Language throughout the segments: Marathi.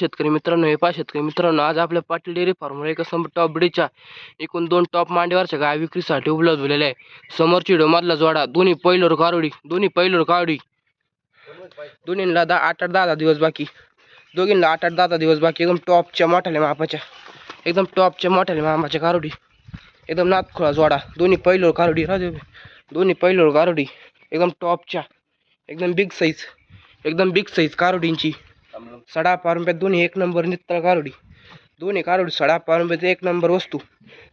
शेतकरी मित्रांनो हे पा शेतकरी मित्रांनो आज आपल्या पाटील डेअरी फार्मवर एका समोर टॉप ब्रीडच्या एकूण दोन टॉप मांडीवरच्या गाय विक्रीसाठी उपलब्ध झालेल्या आहे. समोरची डोमातला जोडा दोन्ही पहिलोर कारोडी दोन्ही पहिलोर कारोडी. दोन्हींना दहा आठ आठ दहा दहा दिवस बाकी. दोघींना आठ आठ दहा दिवस बाकी. एकदम टॉपच्या मोठ्याल्या मापाच्या एकदम टॉपच्या मोठ्याल्या मापाच्या कारोडी. एकदम नातखोळा जोडा दोन्ही पहिलोर कारोडी. राजू दोन्ही पहिलोर कारोडी. एकदम टॉपच्या एकदम बिग साईज एकदम बिग साईज कारोडींची. सडा पारंब्यात दोन्ही एक नंबर नित्तळ कारोडी. दोन्ही कारोडी सडा पारंब्यात एक नंबर वस्तू.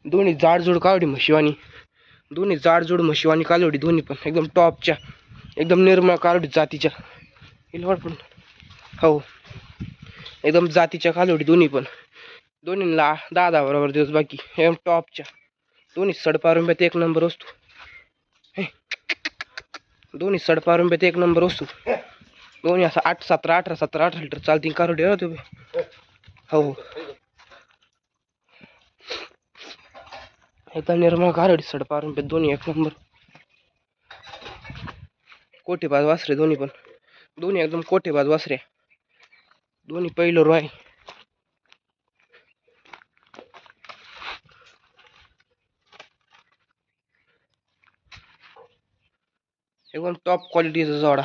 दोन्ही जाडजूड कारोडी म्हशिवानी दोन्ही जाडजूड म्हशिवानी कालोडी दोन्ही पण एकदम टॉपच्या एकदम निर्मळ कारोडी जातीच्या. इलवड पण. हो. एकदम जातीच्या कालोडी दोन्ही पण. दोन्हीला दहा दहा बरोबर दिवस बाकी. एकदम टॉपच्या. दोन्ही सडपारंब्यात एक नंबर वस्तू. हे. दोन्ही सडपारंब्यात एक नंबर वस्तू. दोन्ही असं आठ सतरा अठरा सतरा अठरा लिटर चालतील कारोडी हो तुम्ही. हो. हो एकदम निर्मळ पारून पे दोन्ही एक नंबर. कोठेबाज वासरे दोन्ही पण. दोन्ही एकदम कोठे बाज वासरे. दोन्ही पहिलं रो आहे एकदम टॉप क्वालिटीचा जोडा.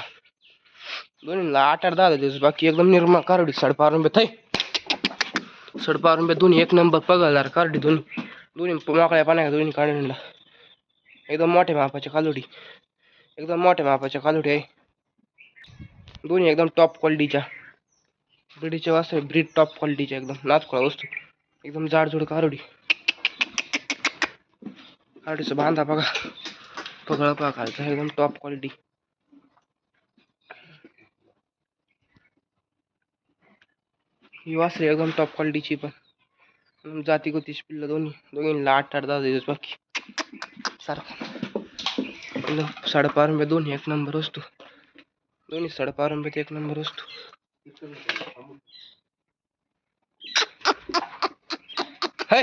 दोन्हीला आठ आठ दहा दहा दिवस बाकी एकदम निर्मळ कारोडी सडपारंब्यात आहे सडपारंब्यात दोन्ही एक नंबर पगलदार कारडी दोन्ही. दोन्ही मोकळ्या पाण्या दोन्ही काढून एकदम मोठ्या मापाच्या कालोडी. एकदम मोठ्या मापाच्या कालोडी आहे. दोन्ही एकदम टॉप क्वालिटीच्या ब्रिडीच्या वासरे ब्रीड टॉप क्वालिटीच्या एकदम. नाचखोळा वस्तू. एकदम जाडजूड कारोडी. कारोडीचा बांधा बघा. पगळ पहा खालचा एकदम टॉप क्वालिटी ही वासरे एकदम टॉप क्वालिटीची पण. जाती गोतीची पिल्लं दोन्ही. दोघींना आठ आठ दहा दिवस बाकी. सारखं. एकदम रुपये दोन्ही एक नंबर असतो दोन्ही साडेपारंब्यात एक नंबर असतो है